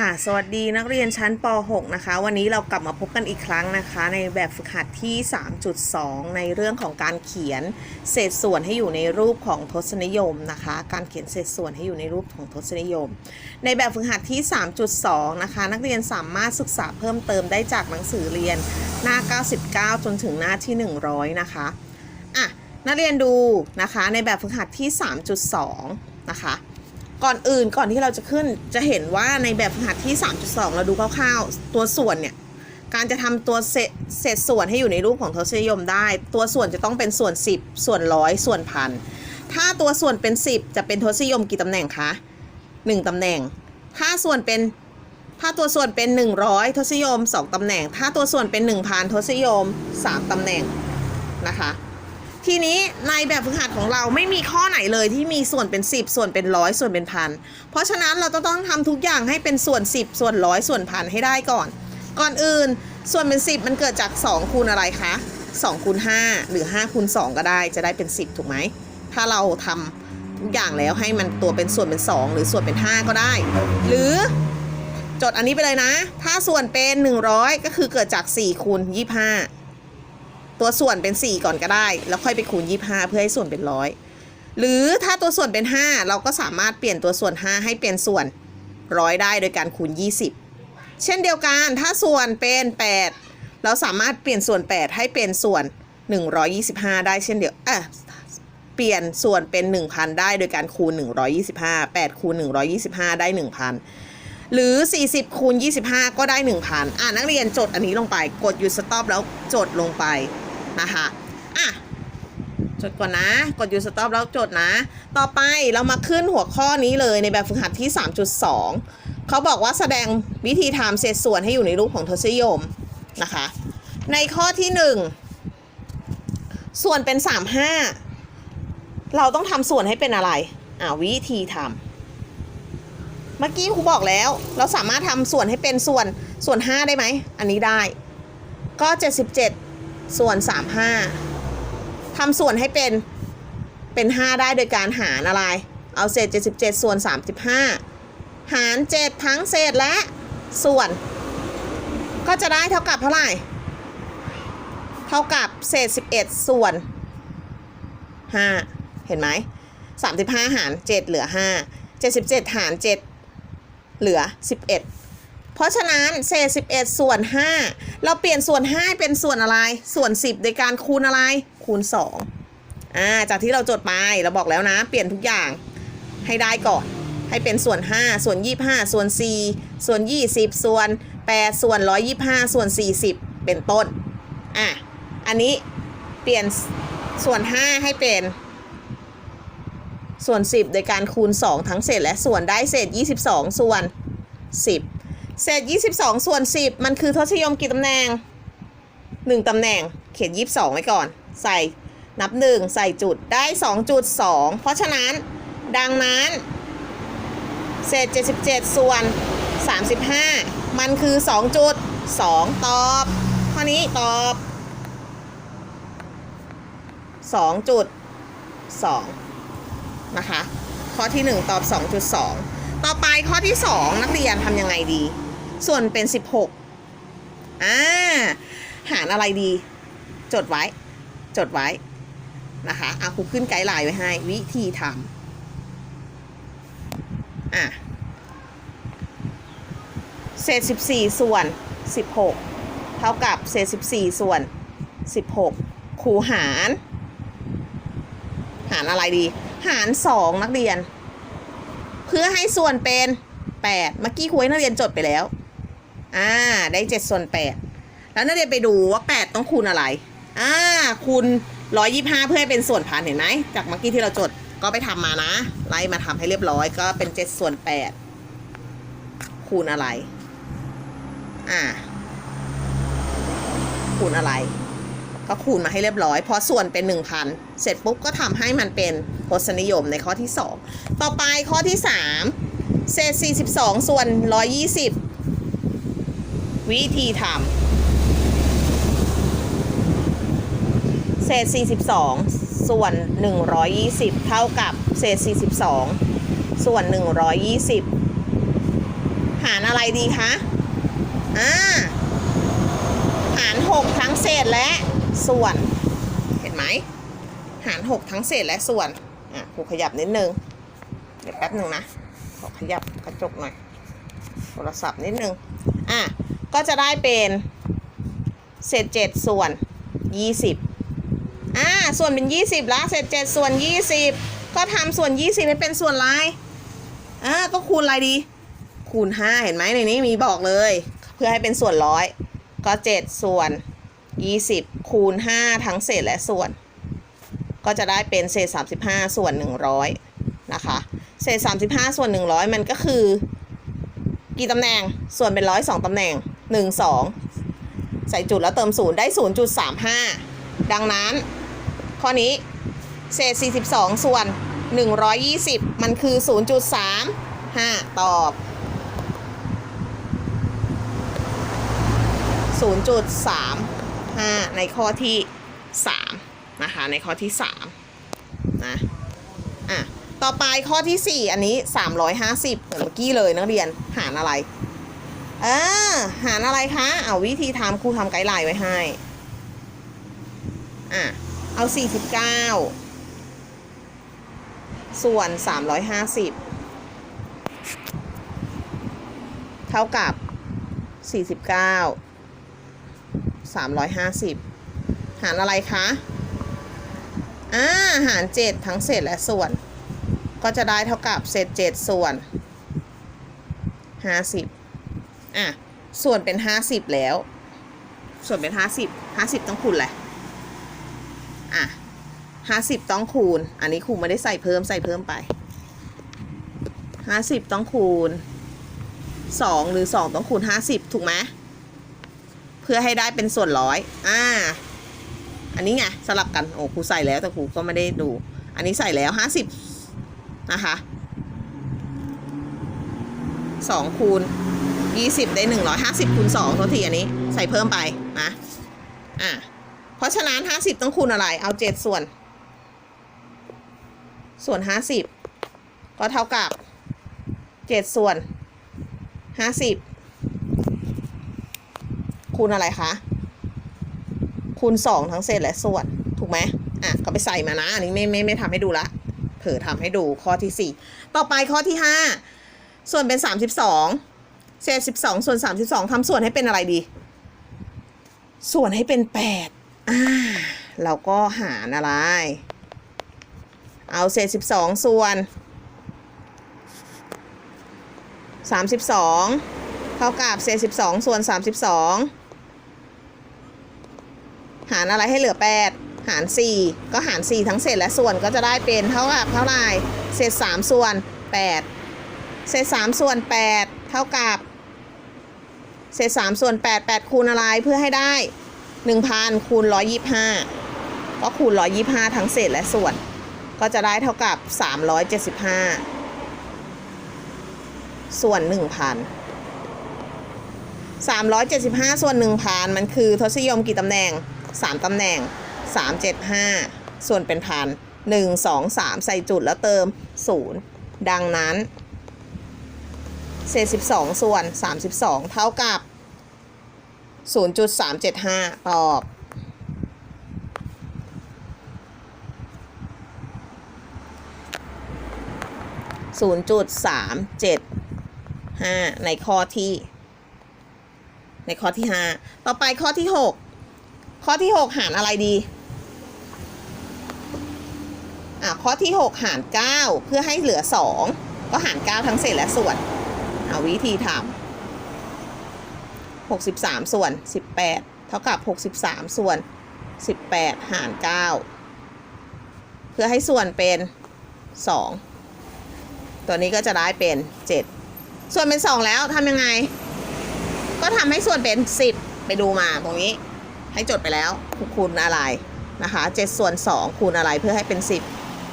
ค่ะ สวัสดีนักเรียนชั้นป .6 นะคะ วันนี้เรากลับมาพบกันอีกครั้งนะคะ ในแบบฝึกหัดที่ 3.2 ในเรื่องของการเขียนเศษส่วนให้อยู่ในรูปของทศนิยมนะคะ การเขียนเศษส่วนให้อยู่ในรูปของทศนิยม ในแบบฝึกหัดที่ 3.2 นะคะ นักเรียนสามารถศึกษาเพิ่มเติมได้จากหนังสือเรียนหน้า 99 จนถึงหน้าที่ 100 นะคะอะนักเรียนดูนะคะในแบบฝึกหัดที่ 3.2 นะคะ ก่อนอื่นก่อนที่เราจะขึ้นจะเห็นว่าในแบบฝึกหัดที่ 3.2 เราดูคร่าวๆ ตัวส่วนเนี่ย การจะทำตัวเศษเศษส่วนให้อยู่ในรูปของทศนิยมได้ ตัวส่วนจะต้องเป็นส่วน 10 ส่วนร้อยส่วนพันถ้าตัวส่วนเป็น 10 จะเป็นทศนิยมกี่ตำแหน่งคะ1ตำแหน่ง ถ้าส่วนเป็นถ้าตัวส่วนเป็น 100 ทศนิยม 2ตำแหน่ง ถ้าตัวส่วนเป็น 1,000 ทศนิยม 3ตำแหน่งนะคะ ทีนี้ในแบบฝึกหัดของเราไม่มีข้อไหนเลยที่มีส่วนเป็น 10 ส่วนเป็นร้อยส่วนเป็นพันเพราะฉะนั้นเราจะต้องทำทุกอย่างให้เป็นส่วน 10 ส่วนร้อยส่วนพันให้ได้ก่อน ก่อนอื่นส่วนเป็น 10 มันเกิดจาก 2 คูณอะไรคะ2คูณ5หรือ5คูณ2ก็ได้จะได้เป็น 10 ถูกไหมถ้าเราทำทุกอย่างแล้วให้มันตัวเป็นส่วนเป็น 2 หรือส่วนเป็น 5 ก็ได้ หรือจดอันนี้ไปเลยนะ ถ้าส่วนเป็น 100 ก็คือเกิดจาก 4 คูณ 25 ตัวส่วนเป็น 4 ก่อนก็ได้ แล้วค่อยไปคูณ 25 เพื่อให้ส่วนเป็นร้อยหรือถ้าตัวส่วนเป็น 5 เราก็สามารถเปลี่ยนตัวส่วน 5 ให้เป็นส่วนร้อยได้โดยการคูณ 20 เช่นเดียวกันถ้าส่วนเป็น 8 เราสามารถเปลี่ยนส่วน 8 ให้เป็นส่วน 125 ได้เช่นเดียวอะเปลี่ยนส่วนเป็น 1,000 ได้โดยการคูณ 125 8 คูณ 125 ได้ 1,000 หรือ 40 คูณ 25 ก็ได้ 1,000 อะนักเรียนจดอันนี้ลงไป กดหยุดสต็อปแล้วจดลงไป นะคะอะจดก่อนนะ กดหยุดสต็อปแล้วจดนะ ต่อไปเรามาขึ้นหัวข้อนี้เลยในแบบฝึกหัดที่ 3.2 เขาบอกว่าแสดงวิธีทำเศษส่วนให้อยู่ในรูปของทศนิยมนะคะ ในข้อที่ 1 ส่วนเป็น 35 เราต้องทำส่วนให้เป็นอะไร อ่าวิธีทำเมื่อกี้ครูบอกแล้ว เราสามารถทำส่วนให้เป็นส่วนส่วน 5 ได้ไหม อันนี้ได้ ก็ 77 ส่วน 35ทำส่วนให้เป็นเป็น 5 ได้โดยการหารอะไร เอาเศษ 77 ส่วน 35 หาร 7 ทั้งเศษและส่วน ก็จะได้เท่ากับเท่าไหร่ เท่ากับเศษ 11 ส่วน 5 เห็นไหม 35 หาร 7 เหลือ 5 77 หาร 7 เหลือ 11 เพราะฉะนั้นเศษ11 ส่วน 5 เราเปลี่ยนส่วน 5 เป็นส่วนอะไร ส่วน 10 โดยการคูณอะไร คูณ2อ่าจากที่เราจดไปเราบอกแล้วนะ เปลี่ยนทุกอย่างให้ได้ก่อนให้เป็นส่วน 5 ส่วน 25 ส่วน 4 ส่วน 20 ส่วน 8 ส่วน 125 ส่วน 40 เป็นต้น อะ อันนี้เปลี่ยนส่วน 5 ให้เป็น ส่วน 10 โดยการคูณ 2 ทั้งเศษและส่วนได้เศษ 22 ส่วน 10 เศษ22ส่วน10มันคือทศนิยมกี่ตำแหน่ง1ตำแหน่ง เขียน22ไว้ก่อน ใส่นับ1ใส่จุดได้2.2เพราะฉะนั้นดังนั้น เศษ77ส่วน35มันคือ2.2ตอบข้อนี้ตอบ2.2นะคะ ข้อที่1ตอบ2.2ต่อไปข้อที่2นักเรียนทำยังไงดี ส่วนเป็น 16อ่าหารอะไรดี จดไว้ จดไว้นะคะอะครูขึ้นไกด์ไลน์ไว้ให้ วิธีทำอะเศษ 14 ส่วน 16 เท่ากับเศษ 14 ส่วน 16 คูหาร หารอะไรดี หาร 2 นักเรียน เพื่อให้ส่วนเป็น 8 เมื่อกี้ครูให้นักเรียนจดไปแล้ว อ่า ได้7ส่วน8แล้วนักเรียนไปดูว่า8ต้องคูณอะไร อ่า คูณ125เพื่อให้เป็นส่วนพันเห็นไหม จากเมื่อกี้ที่เราจดก็ไปทำมานะ ไล่มาทำให้เรียบร้อย ก็เป็น7ส่วน8คูณอะไร อ่า คูณอะไร ก็คูณมาให้เรียบร้อย พอส่วนเป็น1,000เสร็จปุ๊บก็ทำให้มันเป็นทศนิยมในข้อที่2ต่อไปข้อที่3เศษ42ส่วน120 วิธีทำเศษ 42 ส่วน 120 เท่ากับเศษ 42 ส่วน 120 หารอะไรดีคะอ่าหารหกทั้งเศษและส่วน เห็นไหม หารหกทั้งเศษและส่วน อะครูขยับนิดนึง เดี๋ยวแป๊บหนึ่งนะ ขอขยับกระจกหน่อย โทรศัพท์นิดนึง อะ ก็จะได้เป็นเศษเจ็ดส่วนยี่สิบอ่าส่วนเป็นยี่สิบละเศษเจ็ดส่วนยี่สิบก็ทำส่วนยี่สิบให้เป็นส่วนลายอ่าก็คูณอะไรดี คูณห้าเห็นไหมในนี้มีบอกเลย เพื่อให้เป็นส่วนร้อยก็เจ็ดส่วนยี่สิบคูณห้าทั้งเศษและส่วน ก็จะได้เป็นเศษสามสิบห้าส่วนหนึ่งร้อยนะคะเศษสามสิบห้าส่วนหนึ่งร้อยมันก็คือ กี่ตำแหน่งส่วนเป็นร้อยสองตำแหน่ง หนึ่งสองใส่จุดแล้วเติมศูนย์ได้ศูนย์จุดสามห้าดังนั้น ข้อนี้เศษสี่สิบสองส่วนหนึ่งร้อยยี่สิบมันคือศูนย์จุดสามห้าตอบ0.35ในข้อที่3นะคะในข้อที่3นะอะต่อไปข้อที่4อันนี้350เหมือนเมื่อกี้เลยนักเรียนหารอะไร เออ หารอะไรคะ เอาวิธีทำครูทำไกด์ไลน์ไว้ให้ อะ เอา 49 ส่วน 350 เท่ากับ 49 350 หารอะไรคะ อ่า หาร 7 ทั้งเศษและส่วน ก็จะได้เท่ากับเศษ 7 ส่วน 50 อะส่วนเป็น50แล้ว ส่วนเป็น50 50ต้องคูณแหละไรอะ50ต้องคูณ อันนี้ครูไม่ได้ใส่เพิ่มใส่เพิ่มไป50ต้องคูณ2หรือ2ต้องคูณ50ถูกไหมเพื่อให้ได้เป็นส่วนร้อยอ่าอันนี้ไงสลับกันโอ้ครูใส่แล้วแต่ครูก็ไม่ได้ดู อันนี้ใส่แล้วห้าสิบนะคะสองคูณ ยี่สิบได้หนึ่งร้อยห้าสิบคูณสองโทษทีอันนี้ใส่เพิ่มไปนะอ่าเพราะฉะนั้นห้าสิบต้องคูณอะไร เอาเจ็ดส่วน ส่วนห้าสิบก็เท่ากับเจ็ดส่วนห้าสิบคูณอะไรคะ คูณ 2 ทั้งเศษและส่วน ถูกไหมอะ ก็ไปใส่มานะ อันนี้ไม่ไม่ไม่ทำให้ดูละ เผลอทำให้ดูข้อที่ 4 ต่อไปข้อที่ 5 ส่วนเป็น 32 เศษ12ส่วน32ทำส่วนให้เป็นอะไรดี ส่วนให้เป็น8อ่าเราก็หารอะไร เอาเศษ12ส่วน32เท่ากับเศษ12ส่วน32หารอะไรให้เหลือ8หาร 4 ก็หาร 4 ทั้งเศษและส่วนก็จะได้เป็นเท่ากับเท่าไหร่เศษ 3 ส่วน 8 เศษ 3 ส่วน 8 เท่ากับ เศษ3ส่วน8 8คูณอะไรเพื่อให้ได้1,000คูณ125ก็คูณ125ทั้งเศษและส่วน ก็จะได้เท่ากับ375ส่วน1,000 375ส่วน1,000มันคือทศนิยมกี่ตำแหน่ง3ตำแหน่ง375ส่วนเป็นพัน1 2 3ใส่จุดแล้วเติม0ดังนั้นเศษ12 ส่วน 32 เท่ากับ 0.375 ตอบ 0.375 ในข้อที่ ในข้อที่ 5 ต่อไปข้อที่ 6 ข้อที่ 6 หารอะไรดี อะ ข้อที่ 6 หาร 9 เพื่อให้เหลือ 2 ก็หาร 9 ทั้งเศษและส่วน เอาวิธีทำ 63 ส่วน 18 เท่ากับ 63 ส่วน 18 หาร 9 เพื่อให้ส่วนเป็น 2 ตัวนี้ก็จะได้เป็น 7 ส่วนเป็น 2 แล้วทำยังไง ก็ทำให้ส่วนเป็น 10 ไปดูมาตรงนี้ให้จดไปแล้วคูณอะไรนะคะ7ส่วน 2 คูณอะไรเพื่อให้เป็น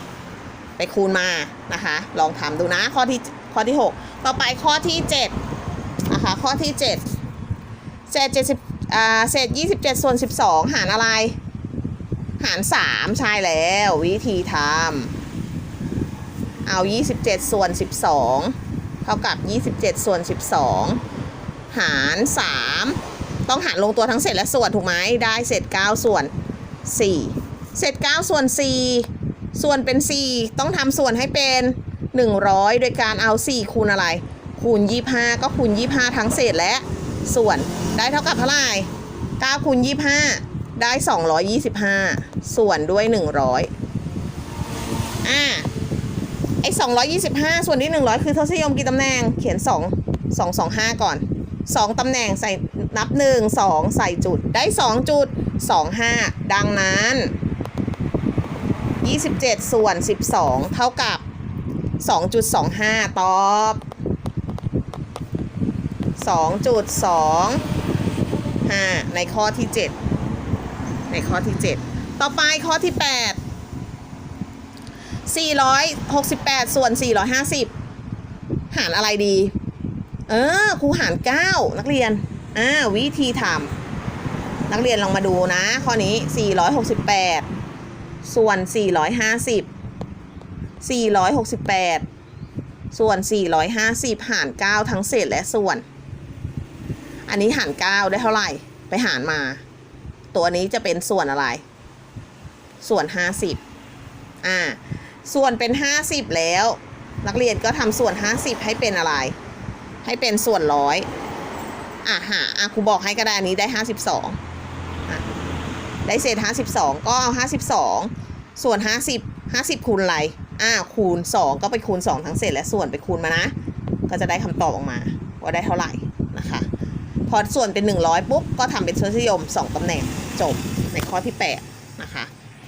10 ไปคูณมานะคะ ลองทำดูนะข้อที่ข้อที่ 6 ต่อไปข้อที่ 7 นะคะ ข้อที่ 7 เศษ70อ่าเศษ27ส่วน12หารอะไร หาร3ใช่แล้ว วิธีทำเอา27ส่วน12เท่ากับ27ส่วน12หาร3ต้องหารลงตัวทั้งเศษและส่วนถูกไหมได้เศษ9ส่วน4เศษ9ส่วน4ส่วนเป็น4ต้องทำส่วนให้เป็น100โดยการเอา4คูณอะไร คูณ25ก็คูณ25ทั้งเศษและส่วน ได้เท่ากับเท่าไหร่9คูณ25 ได้ 225 ส่วนด้วย 100 อ่า ไอ้ 225 ส่วนที่100 คือทศนิยมกี่ตำแหน่ง เขียน 2 2 2 5 ก่อน 2 ตำแหน่งใส่นับ 1 2 ใส่จุด ได้ 2 จุด 25 ดังนั้น 27 ส่วน 12 เท่ากับ 2.25 ตอบ 2.2 5 ในข้อที่ 7 ในข้อที่ 7 ต่อไปข้อที่ 8 468 ส่วน 450 หารอะไรดี เออครูหาร 9 นักเรียน อ่า วิธีทำนักเรียนลองมาดูนะ ข้อนี้ 468 ส่วน 450 468 ส่วน 450 หาร 9 ทั้งเศษและส่วน อันนี้หาร9ได้เท่าไหร่ไปหารมา ตัวนี้จะเป็นส่วนอะไร ส่วน50อ่า ส่วนเป็น50แล้ว นักเรียนก็ทำส่วน50ให้เป็นอะไร ให้เป็นส่วนร้อยอะหาอะครูบอกให้ก็ได้อันนี้ได้52อะได้เศษ52ก็เอา52ส่วน50 50คูณอะไรอ่าคูณ2ก็ไปคูณ2ทั้งเศษและส่วนไปคูณมานะ ก็จะได้คำตอบออกมาว่าได้เท่าไหร่นะคะ อส่วนเป็น 100 ปุ๊บ ก็ทำเป็นทศนิยม 2ตำแหน่งจบในข้อที่ 8 นะคะ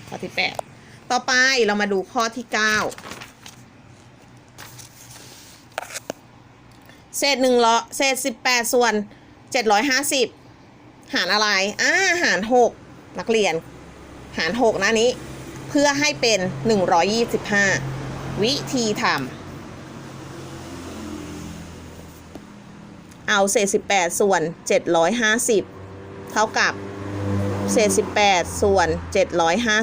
ข้อที่ 8 ต่อไปเรามาดูข้อที่ 9 เศษหนึ่งร้อเศษสิบแปดส่วนเจ็ดร้อยห้าสิบหารอะไรอ่าหารหกนักเรียน หารหกนะนี้ เพื่อให้เป็นหนึ่งร้อยยี่สิบห้าวิธีทำ เอาเศษสิบแปดส่วนเจ็ดร้อยห้าสิบเท่ากับเศษสิบแปดส่วนเจ็ดร้อยห้า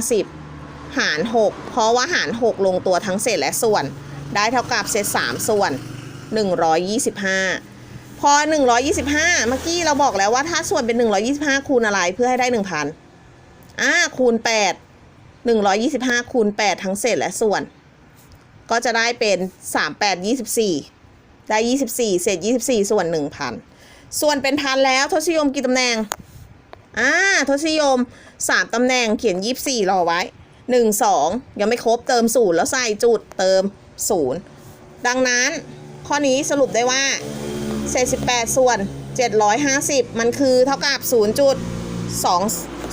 รหกเพราะว่าหารหกลงตัวทั้งเศษและส่วน ได้เท่ากับเศษสามส่วน 125พอ 125 เมื่อกี้เราบอกแล้วว่าถ้าส่วนเป็น 125 คูณอะไรเพื่อให้ได้ 1,000อ่าคูณ 8 125 คูณ 8 ทั้งเศษและส่วน ก็จะได้เป็น 38 24 ได้ 24 เศษ 24 ส่วน 1,000 ส่วนเป็นพันแล้วทศนิยมกี่ตำแหน่ง อ่าทศนิยม 3ตำแหน่งเขียน 24 รอไว้ 1 2 ยังไม่ครบเติม0แล้วใส่จุดเติม0ดังนั้น ข้อนี้สรุปได้ว่าเศษ 18 ส่วน 750 มันคือเท่ากับ 0.2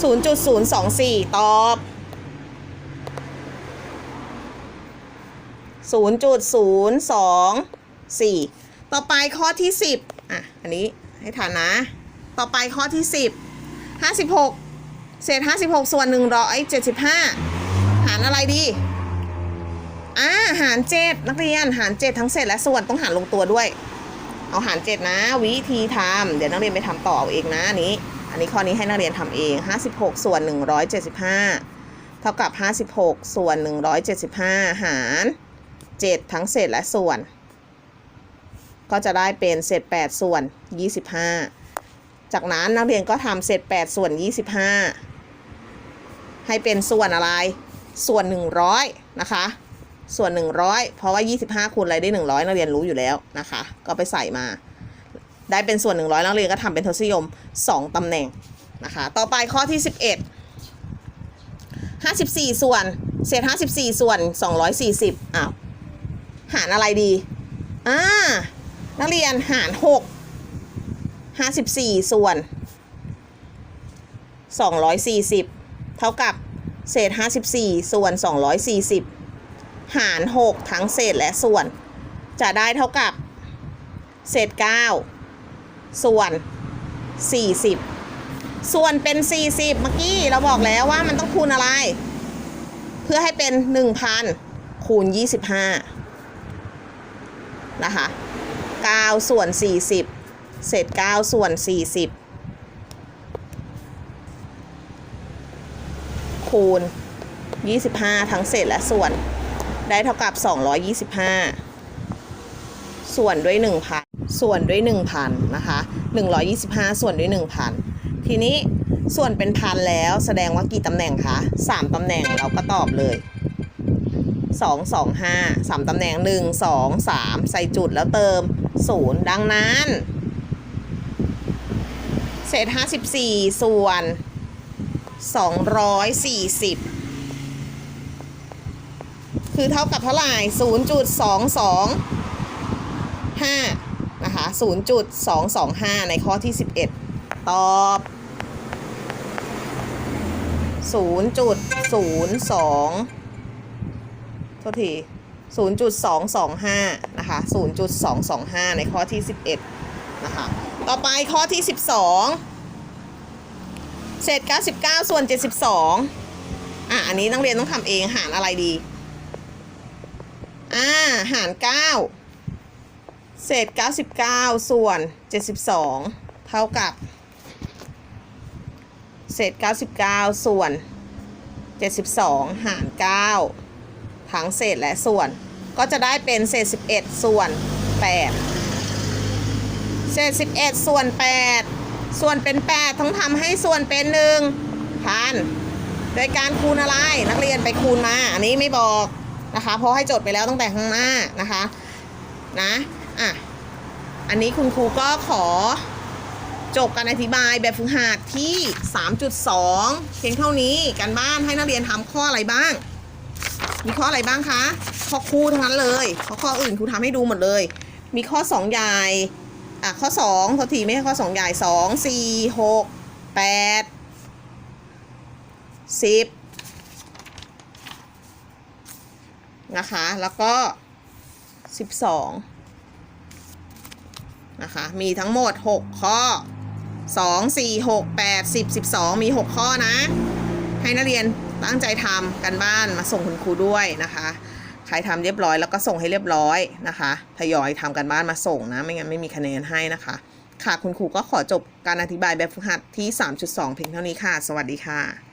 0.024 ตอบ 0.024 ต่อไปข้อที่ 10อะอันนี้ให้ฐานนะ ต่อไปข้อที่ 10 56 เศษ 56 ส่วน 175 หารอะไรดีอ่าหารเจ็ดนักเรียนหารเจ็ดทั้งเศษและส่วนต้องหารลงตัวด้วย เอาหารเจ็ดนะ วิธีทำเดี๋ยวนักเรียนไปทำต่อเอาเองนะอันนี้ อันนี้ข้อนี้ให้นักเรียนทำเอง 56 ส่วน 175 เท่ากับ 56 ส่วน 175 หาร 7 ทั้งเศษและส่วน ก็จะได้เป็นเศษ8ส่วน 25 จากนั้นนักเรียนก็ทำเศษ8ส่วน 25 ให้เป็นส่วนอะไรส่วน 100 นะคะ ส่วน 100 เพราะว่า 25คูณอะไรได้ 100 นักเรียนรู้อยู่แล้วนะคะ ก็ไปใส่มา ได้เป็นส่วน 100 นักเรียนก็ทำเป็นทศนิยม 2ตำแหน่งนะคะ ต่อไปข้อที่ 11 54 ส่วน เศษ 54 ส่วน 240อ้าวหารอะไรดีอ่า นักเรียนหาร6 54ส่วน240เท่ากับเศษ54ส่วน240หาร6ทั้งเศษและส่วน จะได้เท่ากับ เศษ9ส่วน40ส่วนเป็น 40 เมื่อกี้เราบอกแล้วว่ามันต้องคูณอะไร เพื่อให้เป็น 1,000 คูณ 25 นะคะ 9 ส่วน 40 เศษ 9 ส่วน 40 คูณ 25 ทั้งเศษและส่วน ได้เท่ากับ 225 ส่วนด้วย 1,000 ส่วนด้วย 1,000 นะคะ 125 ส่วนด้วย 1,000 ทีนี้ส่วนเป็นพันแล้วแสดงว่ากี่ตำแหน่งคะ 3 ตำแหน่งเราก็ตอบเลย2 2 5 3ตำแหน่ง 1 2 3 ใส่จุดแล้วเติม 0ดังนั้น เศษ54ส่วน240คือเท่ากับเท่าไหร่0.225นะคะ0.225ในข้อที่11ตอบ0.02โทษที 0.225 นะคะ 0.225 ในข้อที่ 11 นะคะ ต่อไปข้อที่ 12 เศษ 99 ส่วน 72 อะ อันนี้นักเรียนต้องทำเองหารอะไรดี อ่า หาร 9 เศษ 99 ส่วน 72 เท่ากับ เศษ 99 ส่วน 72 หาร 9 ทั้งเศษและส่วน ก็จะได้เป็นเศษ 11 ส่วน 8 เศษ 11 ส่วน 8 ส่วนเป็น 8 ต้องทำให้ส่วนเป็น1พันโดยการคูณอะไรนักเรียนไปคูณมา อันนี้ไม่บอกนะคะ เพราะให้โจทย์ไปแล้วตั้งแต่ข้างหน้านะคะนะอะอันนี้คุณครูก็ขอจบการอธิบายแบบฝึกหัดที่ 3.2 เพียงเท่านี้ การบ้านให้นักเรียนทำข้ออะไรบ้าง มีข้ออะไรบ้างคะข้อคู่ทั้งนั้นเลยเพราะข้ออื่นครูทำให้ดูหมดเลย มีข้อ2ใหญ่อะข้อ2ททีไม่ใช่ข้อ2ใหญ่2 4 6 8 10นะคะแล้วก็ 12นะคะมีทั้งหมด 6 ข้อ 2 4 6 8 10 12 มี 6 ข้อนะ ให้นักเรียน ตั้งใจทำกันบ้านมาส่งคุณครูด้วยนะคะ ใครทำเรียบร้อยแล้วก็ส่งให้เรียบร้อยนะคะทยอยทำกันบ้านมาส่งนะไม่งั้นไม่มีคะแนนให้นะคะ ค่ะคุณครูก็ขอจบการอธิบายแบบฝึกหัดที่ 3.2 เพียงเท่านี้ค่ะ สวัสดีค่ะ